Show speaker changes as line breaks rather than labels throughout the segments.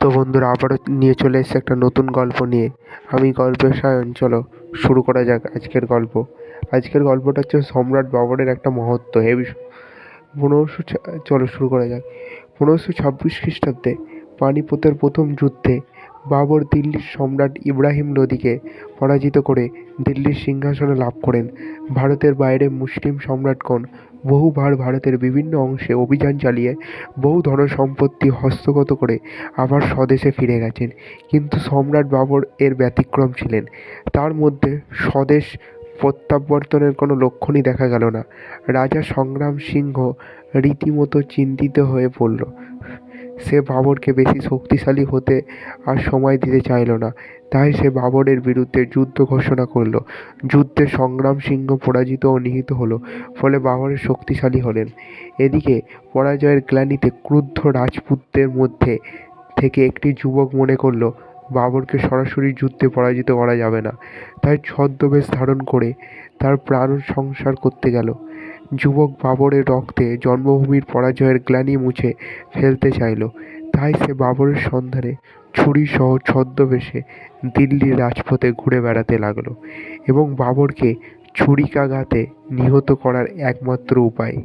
তো বন্ধুরা, আবারও নিয়ে চলে এসেছে একটা নতুন গল্প নিয়ে। আমি গল্পের সায়ন, চলো শুরু করা যাক আজকের গল্প। আজকের গল্পটা হচ্ছে সম্রাট বাবরের একটা মহত্ব হেবি পনেরোশো চলো শুরু করা যাক। পনেরোশো ছাব্বিশ খ্রিস্টাব্দে পানিপথের প্রথম যুদ্ধে বাবর দিল্লির সম্রাট ইব্রাহিম লোদিকে পরাজিত করে দিল্লির সিংহাসনে লাভ করেন। ভারতের বাইরে মুসলিম সম্রাটগণ বহুবার ভারতের বিভিন্ন অংশে অভিযান চালিয়ে বহু ধনসম্পত্তি হস্তগত করে আবার স্বদেশে ফিরে গেছেন। কিন্তু সম্রাট বাবর এর ব্যতিক্রম ছিলেন। তার মধ্যে স্বদেশ প্রত্যাবর্তনের কোনো লক্ষণই দেখা গেল না। রাজা সংগ্রাম সিংহ রীতিমতো চিন্তিত হয়ে পড়ল। সে বাবরকে বেশি শক্তিশালী হতে আর সময় দিতে চাইল না। তাই সে বাবরের বিরুদ্ধে যুদ্ধ ঘোষণা করল। যুদ্ধে সংগ্রাম সিংহ পরাজিত ও নিহত হলো, ফলে বাবরের শক্তিশালী হলেন। এদিকে পরাজয়ের গ্লানিতে ক্রুদ্ধ রাজপুতদের মধ্যে থেকে একটি যুবক মনে করল বাবরকে সরাসরি যুদ্ধে পরাজিত করা যাবে না। তাই ছদ্মবেশ ধারণ করে তার প্রাণ সংসার করতে গেল। যুবক বাবরের রক্তে জন্মভূমির পরাজয়ের গ্লানি মুছে ফেলতে চাইল। তাই সে বাবরের সন্ধানে ছুরিসহ ছদ্মবেশে দিল্লির রাজপথে ঘুরে বেড়াতে লাগল এবং বাবরকে ছুরিকাঘাতে নিহত করার একমাত্র উপায়।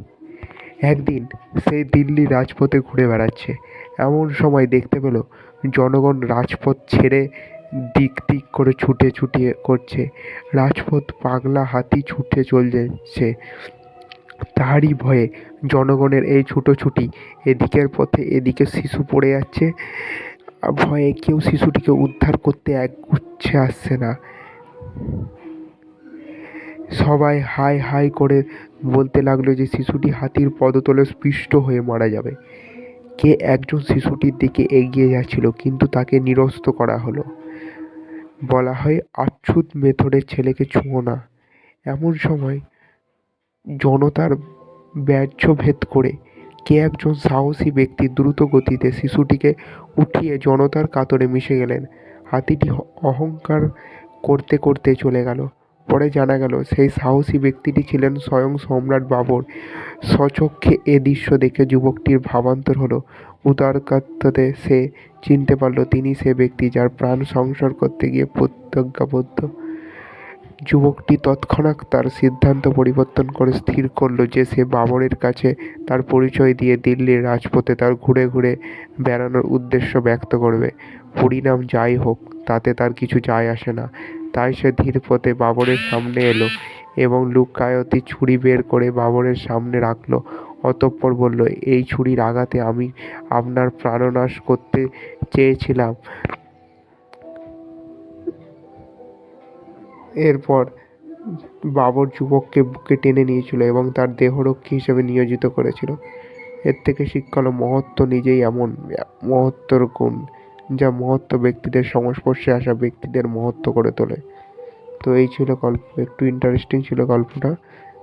একদিন সেই দিল্লি রাজপথে ঘুরে বেড়াচ্ছে। এমন সময় দেখতে পেল জনগণ রাজপথ ছেড়ে দিক দিক করে ছুটে ছুটিয়ে করছে। রাজপথ পাগলা হাতি ছুটে চলছে। তারই ভয়ে জনগণের এই ছুটোছুটি এদিকের পথে এদিকে শিশু পড়ে যাচ্ছে ভয়ে কেউ শিশুটিকে উদ্ধার করতে একগুচ্ছে আসছে না। সবাই হাই হাই করে বলতে লাগল যে শিশুটি হাতির পদতলে স্পৃষ্ট হয়ে মারা যাবে। কে একজন শিশুটির দিকে এগিয়ে যাচ্ছিল, কিন্তু তাকে নিরস্ত করা হলো। বলা হয়, আচ্ছুত মেথডের ছেলেকে ছুঁয়ো না। এমন সময় জনতার ব্যাহ্য ভেদ করে কে একজন সাহসী ব্যক্তি দ্রুত গতিতে শিশুটিকে উঠিয়ে জনতার কাতরে মিশে গেলেন। হাতিটি অহংকার করতে করতে চলে গেল। পরে জানা গেল, সেই সাহসী ব্যক্তিটি ছিলেন স্বয়ং সম্রাট বাবর। স্বচক্ষে এ দৃশ্য দেখে যুবকটির ভাবান্তর হলো। উদারকাত্তাতে সে চিনতে পারল, তিনি সে ব্যক্তি যার প্রাণ সংসার করতে গিয়ে প্রতিজ্ঞাবদ্ধ যুবকটি তৎক্ষণাৎ তার সিদ্ধান্ত পরিবর্তন করে স্থির করল যে সে বাবরের কাছে তার পরিচয় দিয়ে দিল্লির রাজপথে তার ঘুরে ঘুরে বেড়ানোর উদ্দেশ্য ব্যক্ত করবে। পরিণাম যাই হোক, তাতে তার কিছু যায় আসে না। তাই সে ধীর পথে বাবরের সামনে এলো এবং লুকায়তি ছুরি বের করে বাবরের সামনে রাখল। অতঃপর বলল, এই ছুরির আঘাতে আমি আপনার প্রাণনাশ করতে চেয়েছিলাম। এরপর বাবর যুবককে বুকে টেনে নিয়েছিল এবং তার দেহরক্ষী হিসেবে নিয়োজিত করেছিল। এর থেকে শিক্ষা হলো মহত্ব নিজেই এমন মহত্তর গুণ যা মহত্ব ব্যক্তিদের সংস্পর্শে আসা ব্যক্তিদের মহত্ব করে তোলে। তো এই ছিল গল্প, একটু ইন্টারেস্টিং ছিল গল্পটা।